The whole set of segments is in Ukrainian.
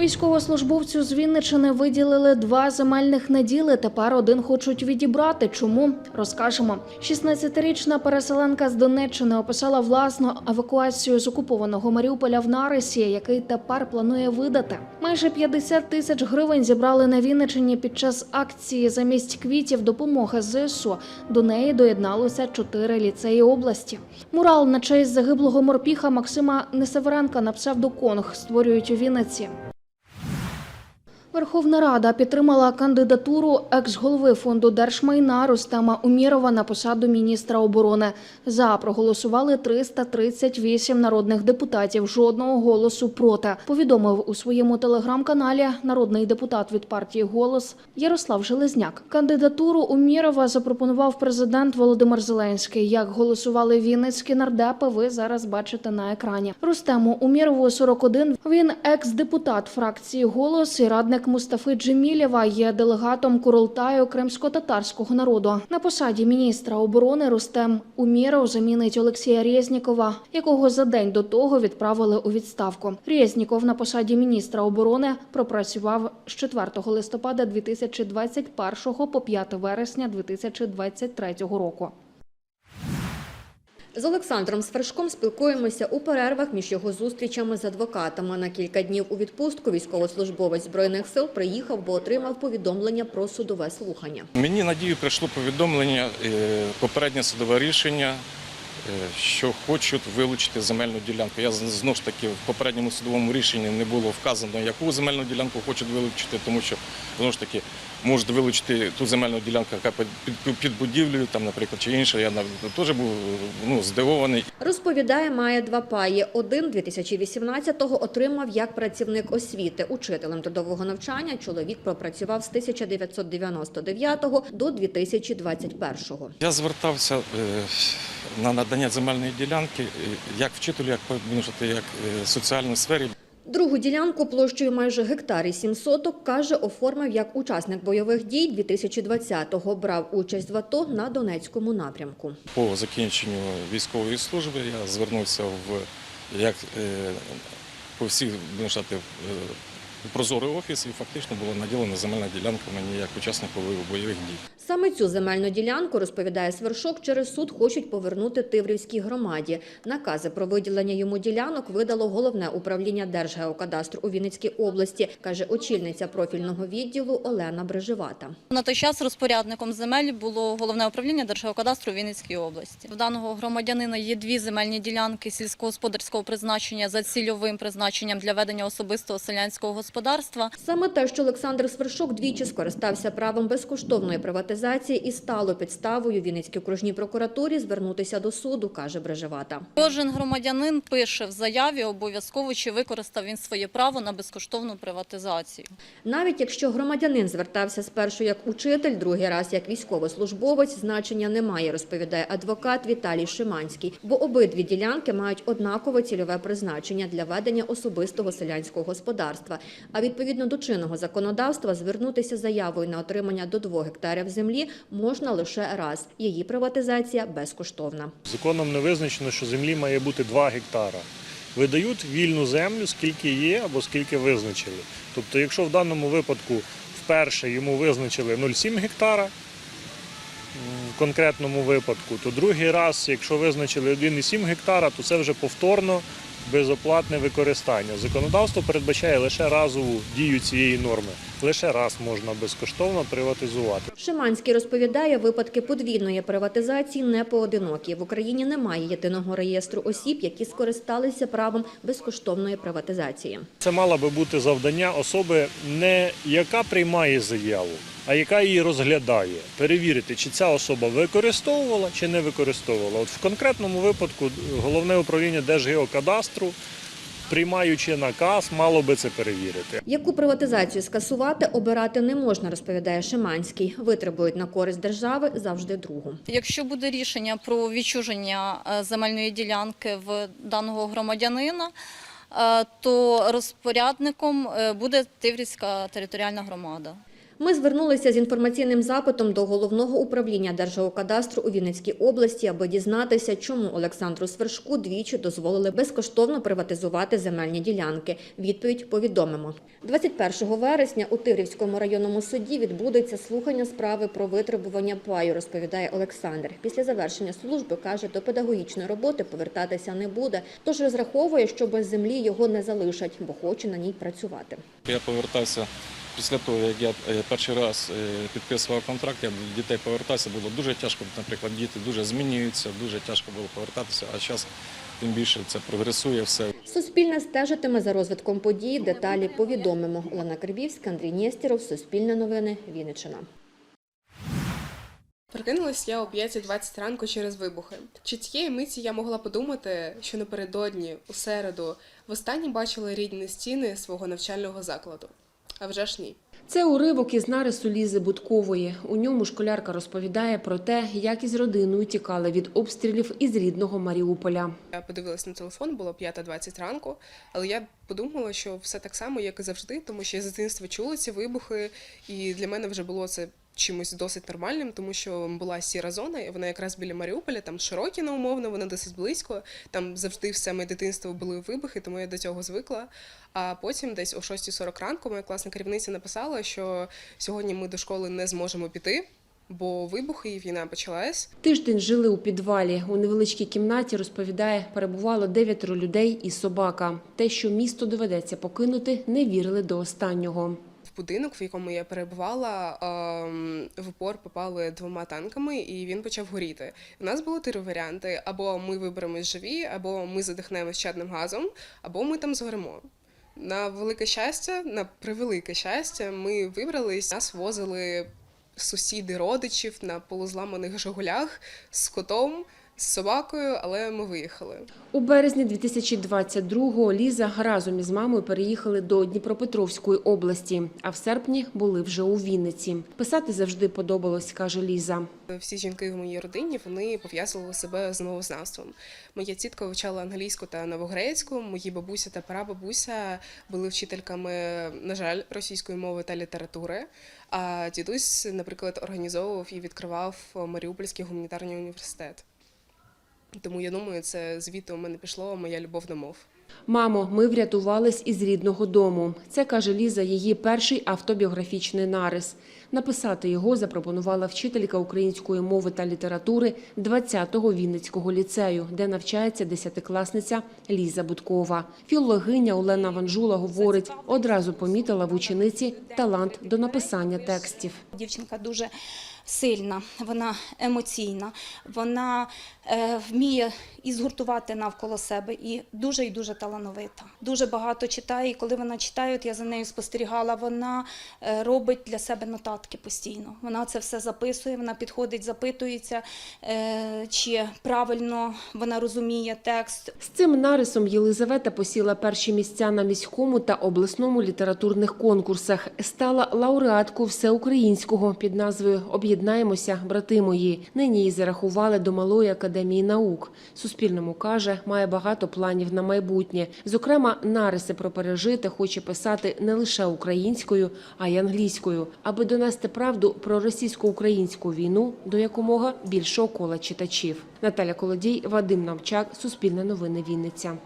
Військовослужбовцю з Вінничини виділили два земельних наділи. Тепер один хочуть відібрати. Чому розкажемо? 16-річна переселенка з Донеччини описала власну евакуацію з окупованого Маріуполя в Нарисі, який тепер планує видати. Майже 50 тисяч гривень зібрали на Вінниччині під час акції замість квітів допомоги ЗСУ. До неї доєдналося чотири ліцеї області. Мурал на честь загиблого морпіха Максима Несеверенка на псевдоконг створюють у Вінниці. Верховна Рада підтримала кандидатуру екс-голови фонду держмайна Рустема Умірова на посаду міністра оборони. За проголосували 338 народних депутатів. Жодного голосу проти. Повідомив у своєму телеграм-каналі народний депутат від партії Голос Ярослав Железняк. Кандидатуру Умірова запропонував президент Володимир Зеленський. Як голосували вінницькі нардепи, ви зараз бачите на екрані. Рустему Умірову 41. Він екс-депутат фракції Голос і радник Мустафи Джемілєва є делегатом Курултаю кримсько-татарського народу. На посаді міністра оборони Рустем Уміров замінить Олексія Резнікова, якого за день до того відправили у відставку. Резніков на посаді міністра оборони пропрацював з 4 листопада 2021 по 5 вересня 2023 року. З Олександром Свершком спілкуємося у перервах між його зустрічами з адвокатами. На кілька днів у відпустку військовослужбовець збройних сил приїхав, бо отримав повідомлення про судове слухання. Мені надію прийшло повідомлення, е, попереднє судове рішення, е, що хочуть вилучити земельну ділянку. Я знову ж таки в попередньому судовому рішенні не було вказано, яку земельну ділянку хочуть вилучити, тому що знову ж таки можуть вилучити ту земельну ділянку, яка під, під, будівлею, там, наприклад, чи інша. Я теж був ну, здивований. Розповідає, має два паї. Один 2018-го отримав як працівник освіти. Учителем трудового навчання чоловік пропрацював з 1999 до 2021. Я звертався е, на надання земельної ділянки е, як вчителю, як як е, в соціальній сфері. Другу ділянку площею майже гектар і каже, оформив як учасник бойових дій 2020-го. Брав участь в АТО на Донецькому напрямку. По закінченню військової служби я звернувся в як е, по всіх прозорий офіс і фактично була наділена земельна ділянка мені як учаснику бойових дій. Саме цю земельну ділянку, розповідає Свершок, через суд хочуть повернути Тиврівській громаді. Накази про виділення йому ділянок видало головне управління Держгеокадастру у Вінницькій області, каже очільниця профільного відділу Олена Брежевата. На той час розпорядником земель було головне управління Держгеокадастру у Вінницькій області. В даного громадянина є дві земельні ділянки сільськогосподарського призначення за цільовим призначенням для ведення особистого селянського господарства. Саме те, що Олександр Свершок двічі скористався правом безкоштовної приватизації і стало підставою Вінницькій окружній прокуратурі звернутися до суду, каже Брежевата. Кожен громадянин пише в заяві обов'язково, чи використав він своє право на безкоштовну приватизацію. Навіть якщо громадянин звертався спершу як учитель, другий раз як військовослужбовець, значення немає, розповідає адвокат Віталій Шиманський, бо обидві ділянки мають однакове цільове призначення для ведення особистого селянського господарства. А відповідно до чинного законодавства звернутися заявою на отримання до 2 гектарів землі можна лише раз. Її приватизація безкоштовна. Законом не визначено, що землі має бути 2 гектара. Видають вільну землю, скільки є або скільки визначили. Тобто, якщо в даному випадку вперше йому визначили 0,7 гектара, в конкретному випадку, то другий раз, якщо визначили 1,7 гектара, то це вже повторно безоплатне використання. Законодавство передбачає лише разову дію цієї норми. Лише раз можна безкоштовно приватизувати. Шиманський розповідає, випадки подвійної приватизації не поодинокі. В Україні немає єдиного реєстру осіб, які скористалися правом безкоштовної приватизації. Це мало би бути завдання особи, не яка приймає заяву, а яка її розглядає. Перевірити, чи ця особа використовувала чи не використовувала. От в конкретному випадку головне управління Держгеокадастру приймаючи наказ, мало би це перевірити. Яку приватизацію скасувати, обирати не можна, розповідає Шиманський. Витребують на користь держави завжди другу. Якщо буде рішення про відчуження е, земельної ділянки в даного громадянина, е, то розпорядником е, буде Тиврівська територіальна громада. Ми звернулися з інформаційним запитом до головного управління Держгеокадастру у Вінницькій області, аби дізнатися, чому Олександру Свершку двічі дозволили безкоштовно приватизувати земельні ділянки. Відповідь повідомимо. 21 вересня у Тиврівському районному суді відбудеться слухання справи про витребування паю, розповідає Олександр. Після завершення служби каже, до педагогічної роботи повертатися не буде, тож розраховує, що без землі його не залишать, бо хоче на ній працювати. Я повертався після того, як я е, перший раз е, підписував контракт, я до дітей повертався, було дуже тяжко, наприклад, діти дуже змінюються, дуже тяжко було повертатися, а зараз тим більше це прогресує все. Суспільне стежитиме за розвитком подій. Деталі повідомимо. Олена Карбівська, Андрій Нєстєров, Суспільне новини, Вінниччина. Прокинулась я о 5.20 ранку через вибухи. Чи цієї миті я могла подумати, що напередодні, у середу, востаннє бачила рідні стіни свого навчального закладу? А вже ж ні. Це уривок із нарису Лізи Будкової. У ньому школярка розповідає про те, як із родиною тікали від обстрілів із рідного Маріуполя. Я подивилась на телефон, було 5.20 ранку, але я подумала, що все так само, як і завжди, тому що я з дитинства чула ці вибухи, і для мене вже було це чимось досить нормальним, тому що була сіра зона, і вона якраз біля Маріуполя, там Широкіна умовно, вона досить близько. Там завжди все моє дитинство були вибухи, тому я до цього звикла. А потім, десь о 6.40 ранку, моя класна керівниця написала, що сьогодні ми до школи не зможемо піти, бо вибухи і війна почалась. Тиждень жили у підвалі. У невеличкій кімнаті, розповідає, перебувало дев'ятеро людей і собака. Те, що місто доведеться покинути, не вірили до останнього. Будинок, в якому я перебувала, ем, в упор попали двома танками, і він почав горіти. У нас було три варіанти: або ми виберемось живі, або ми задихнемось чадним газом, або ми там згоремо. На велике щастя, на превелике щастя, ми вибрались, нас возили сусіди родичів на полузламаних жигулях з котом, з собакою, але ми виїхали. У березні 2022-го Ліза разом із мамою переїхали до Дніпропетровської області, а в серпні були вже у Вінниці. Писати завжди подобалось, каже Ліза. Всі жінки в моїй родині вони пов'язували себе з мовознавством. Моя тітка вивчала англійську та новогрецьку. Мої бабуся та прабабуся були вчительками, на жаль, російської мови та літератури. А дідусь, наприклад, організовував і відкривав Маріупольський гуманітарний університет. Тому я думаю, це звідти у мене пішло моя любов до мов. Мамо, ми врятувались із рідного дому. Це каже Ліза, її перший автобіографічний нарис. Написати його запропонувала вчителька української мови та літератури 20-го Вінницького ліцею, де навчається десятикласниця Ліза Будкова. Філологиня Олена Ванжула говорить, одразу помітила в учениці талант до написання текстів. Дівчинка дуже сильна, вона емоційна, вона е, вміє і згуртувати навколо себе і дуже і дуже талановита. Дуже багато читає. І коли вона читає, от я за нею спостерігала, вона е, робить для себе нотатки постійно. Вона це все записує, вона підходить, запитується, е, чи правильно вона розуміє текст. З цим нарисом Єлизавета посіла перші місця на міському та обласному літературних конкурсах. Стала лауреаткою всеукраїнського під назвою Об'єднаємося, брати мої. Нині її зарахували до малої академії наук. Суспільному каже, має багато планів на майбутнє. Зокрема, нариси про пережите хоче писати не лише українською, а й англійською, аби донести правду про російсько-українську війну до якомога більшого кола читачів. Наталя Колодій, Вадим Навчак, Суспільне новини Вінниця.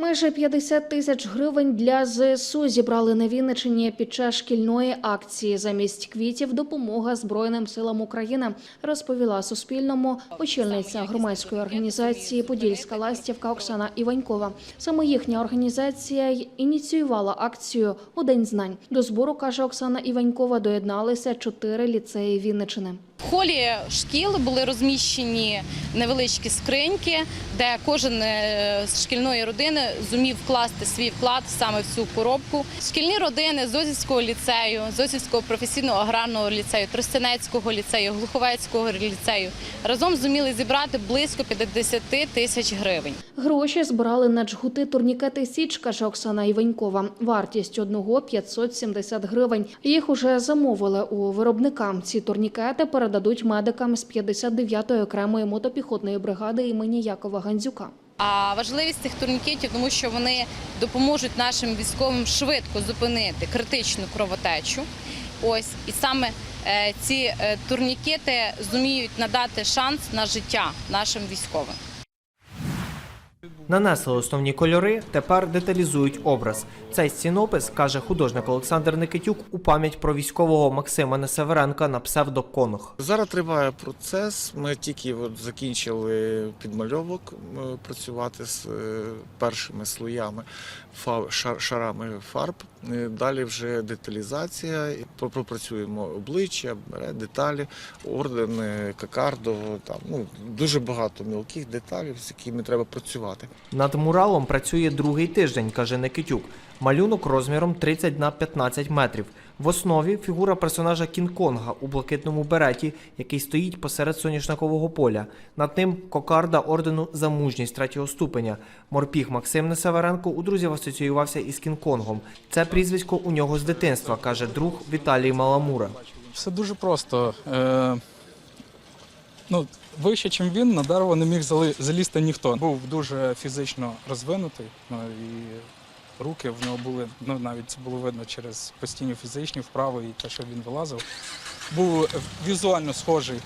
Майже 50 тисяч гривень для ЗСУ зібрали на Вінниччині під час шкільної акції. Замість квітів допомога Збройним силам України розповіла Суспільному очільниця громадської організації Подільська ластівка Оксана Іванькова. Саме їхня організація ініціювала акцію у День знань. До збору каже Оксана Іванькова. Доєдналися чотири ліцеї Вінниччини. В холі шкіл були розміщені невеличкі скриньки, де кожен е, з шкільної родини зумів вкласти свій вклад саме в цю коробку. Шкільні родини Зозівського ліцею, Зозівського професійного аграрного ліцею, Тростянецького ліцею, Глуховецького ліцею разом зуміли зібрати близько 50 тисяч гривень. Гроші збирали на джгути турнікети Січ, каже Оксана Іванькова. Вартість одного 570 гривень. Їх уже замовили у виробника. Ці турнікети передадуть медикам з 59-ї окремої мотопіхотної бригади імені Якова Гандзюка. А важливість цих турнікетів, тому що вони допоможуть нашим військовим швидко зупинити критичну кровотечу. Ось і саме е, ці е, турнікети зуміють надати шанс на життя нашим військовим. Нанесли основні кольори, тепер деталізують образ. Цей стінопис, каже художник Олександр Никитюк, у пам'ять про військового Максима Несеверенка на псевдоконух. Зараз триває процес. Ми тільки от закінчили підмальовок працювати з е, першими слоями шарами фарб. Е, Далі вже деталізація. Пропрацюємо обличчя, деталі, орден, е, кокардо. Там ну дуже багато мілких деталей, з якими треба працювати. Над муралом працює другий тиждень, каже Никитюк. Малюнок розміром 30 на 15 метрів. В основі фігура персонажа Кінг-Конга у блакитному береті, який стоїть посеред соняшникового поля. Над ним кокарда ордену за мужність третього ступеня. Морпіг Максим Несеверенко у друзів асоціювався із Кінг-Конгом. Це прізвисько у нього з дитинства, каже друг Віталій Маламура. Все дуже просто. Е, ну, вище, ніж він, на дерево не міг залізти ніхто. Був дуже фізично розвинутий, ну, і руки в нього були, ну навіть це було видно через постійні фізичні вправи і те, що він вилазив. Був візуально схожий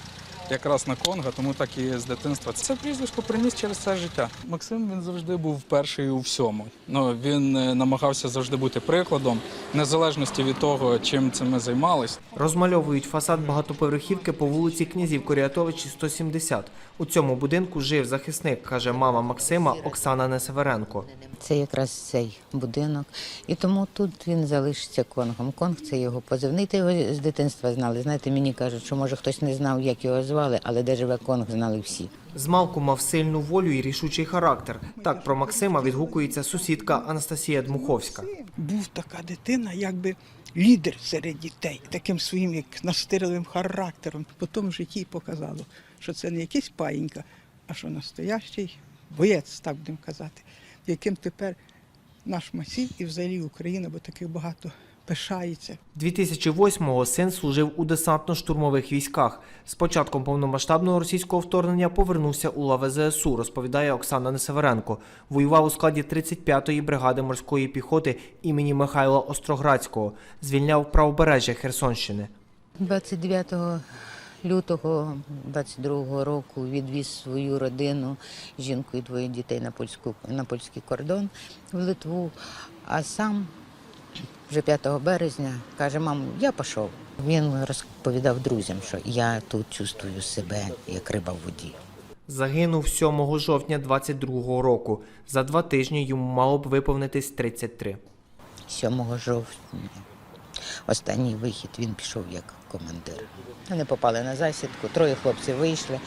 якраз на Конга, тому так і з дитинства. Це прізвисько приніс через це життя. Максим він завжди був перший у всьому. Ну, він е, намагався завжди бути прикладом, незалежності від того, чим це ми займалися. Розмальовують фасад багатоповерхівки по вулиці Князів Коріатовичі, 170. У цьому будинку жив захисник, каже мама Максима Оксана Несеверенко. Це якраз цей будинок. І тому тут він залишиться конгом. Конг це його позивний. Та його з дитинства знали. Знаєте, мені кажуть, що може хтось не знав, як його звали, але де живе конг, знали всі. Змалку мав сильну волю і рішучий характер. Так про Максима відгукується сусідка Анастасія Дмуховська. був така дитина, якби лідер серед дітей, таким своїм як настирливим характером. Потім в житті показало, що це не якийсь паїнька, а що настоящий боєць, так будемо казати, яким тепер наш масів і взагалі Україна, бо таких багато пишається. 2008-го син служив у десантно-штурмових військах. З початком повномасштабного російського вторгнення повернувся у лави ЗСУ, розповідає Оксана Несеверенко. Воював у складі 35-ї бригади морської піхоти імені Михайла Остроградського. Звільняв правобережжя Херсонщини. 29 лютого 22 року відвіз свою родину, жінку і двоє дітей на, польську, на польський кордон в Литву, а сам вже 5 березня каже, мамо, я пішов. Він розповідав друзям, що я тут чувствую себе як риба в воді. Загинув 7 жовтня 22-го року. За два тижні йому мало б виповнитись 33. 7 жовтня. Останній вихід він пішов як командир. Вони попали на засідку, троє хлопців вийшли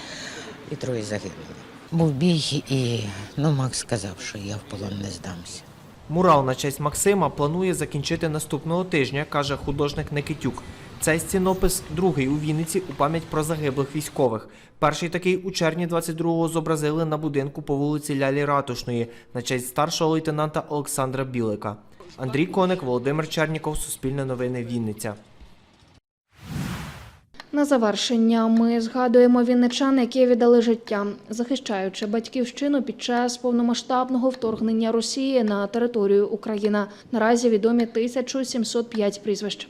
і троє загинули. Був бій, і ну, Макс сказав, що я в полон не здамся. Мурал на честь Максима планує закінчити наступного тижня, каже художник Никитюк. Цей стінопис другий у Вінниці у пам'ять про загиблих військових. Перший такий у червні 22-го зобразили на будинку по вулиці Лялі Ратушної на честь старшого лейтенанта Олександра Білика. Андрій Коник, Володимир Черніков, Суспільне новини, Вінниця. На завершення ми згадуємо вінничан, які віддали життя, захищаючи батьківщину під час повномасштабного вторгнення Росії на територію України. Наразі відомі 1705 прізвищ.